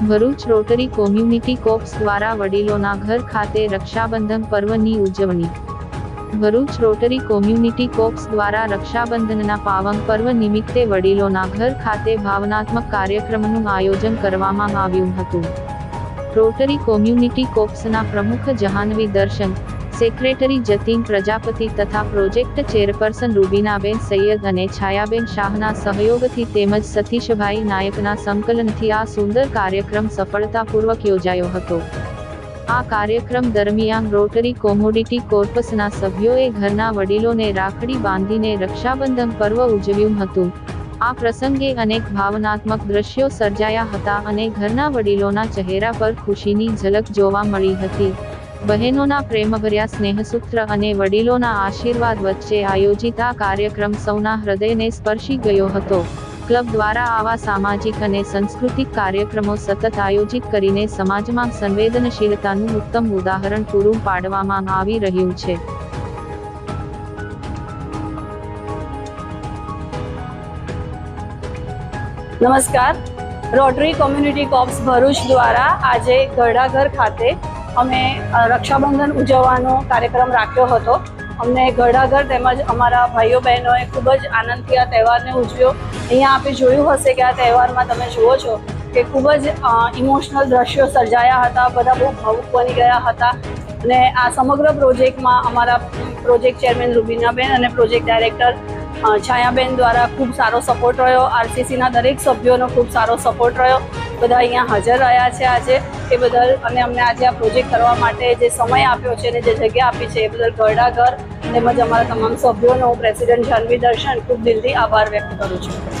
Bharuch rotary community cops દ્વારા વડીલોના ઘર ખાતે રક્ષાબંધન પર્વની ઉજવણી. ભરૂચ રોટરી કોમ્યુનિટી કોપ્સ દ્વારા રક્ષાબંધનના પાવન પર્વ નિમિત્તે વડીલોના ઘર ખાતે ભાવનાત્મક કાર્યક્રમનું આયોજન કરવામાં આવ્યું હતું. રોટરી કોમ્યુનિટી કોપ્સના પ્રમુખ જહાનવી દર્શન સેક્રેટરી જતીન પ્રજાપતિ તથા પ્રોજેક્ટ ચેરપર્સન રૂબીનાબેન સૈયદ અને છાયાબેન શાહના સહયોગથી તેમજ સતીશભાઈ નાયકના સંકલનથી આ સુંદર કાર્યક્રમ સફળતાપૂર્વક યોજાયો હતો. આ કાર્યક્રમ દરમિયાન રોટરી કોમોડિટી કોર્પસના સભ્યોએ ઘરના વડીલોને રાખડી બાંધીને રક્ષાબંધન પર્વ ઉજવ્યું હતું. આ પ્રસંગે અનેક ભાવનાત્મક દ્રશ્યો સર્જાયા હતા અને ઘરના વડીલોના ચહેરા પર ખુશીની ઝલક જોવા મળી હતી. બહેનોના પ્રેમભર્યા સ્નેહસૂત્ર અને વડીલોના આશીર્વાદ વચ્ચે આયોજિત આ કાર્યક્રમ સૌના હૃદયને સ્પર્શી ગયો હતો. ક્લબ દ્વારા આવા સામાજિક અને સાંસ્કૃતિક કાર્યક્રમો સતત આયોજિત કરીને સમાજમાં સંવેદનશીલતાનું ઉત્તમ ઉદાહરણ પૂરું પાડવામાં આવી રહ્યું છે. નમસ્કાર. રોટરી કોમ્યુનિટી કોપ્સ ભરૂચ દ્વારા આજે ગરડાઘર ખાતે અમે રક્ષાબંધન ઉજવવાનો કાર્યક્રમ રાખ્યો હતો. અમને ઘડાઘર તેમજ અમારા ભાઈઓ બહેનોએ ખૂબ જ આનંદથી આ તહેવારને ઉજવ્યો. અહીંયા આપે જોયું હશે કે આ તહેવારમાં તમે જુઓ છો કે ખૂબ જ ઇમોશનલ દ્રશ્યો સર્જાયા હતા, બધા બહુ ભાવુક બની ગયા હતા. અને આ સમગ્ર પ્રોજેક્ટમાં અમારા પ્રોજેક્ટ ચેરમેન રૂબીનાબેન અને પ્રોજેક્ટ ડાયરેક્ટર છાયાબેન દ્વારા ખૂબ સારો સપોર્ટ રહ્યો. આરસીસીના દરેક સભ્યોનો ખૂબ સારો સપોર્ટ રહ્યો. બધા અહીંયા હાજર રહ્યા છે આજે. એ બદલ અને અમને આજે આ પ્રોજેક્ટ કરવા માટે જે સમય આપ્યો છે અને જે જગ્યા આપી છે એ બદલ ઘરડા ઘર તેમજ અમારા તમામ સભ્યોનો પ્રેસિડેન્ટ જાનવી દર્શન ખૂબ દિલથી આભાર વ્યક્ત કરું છું.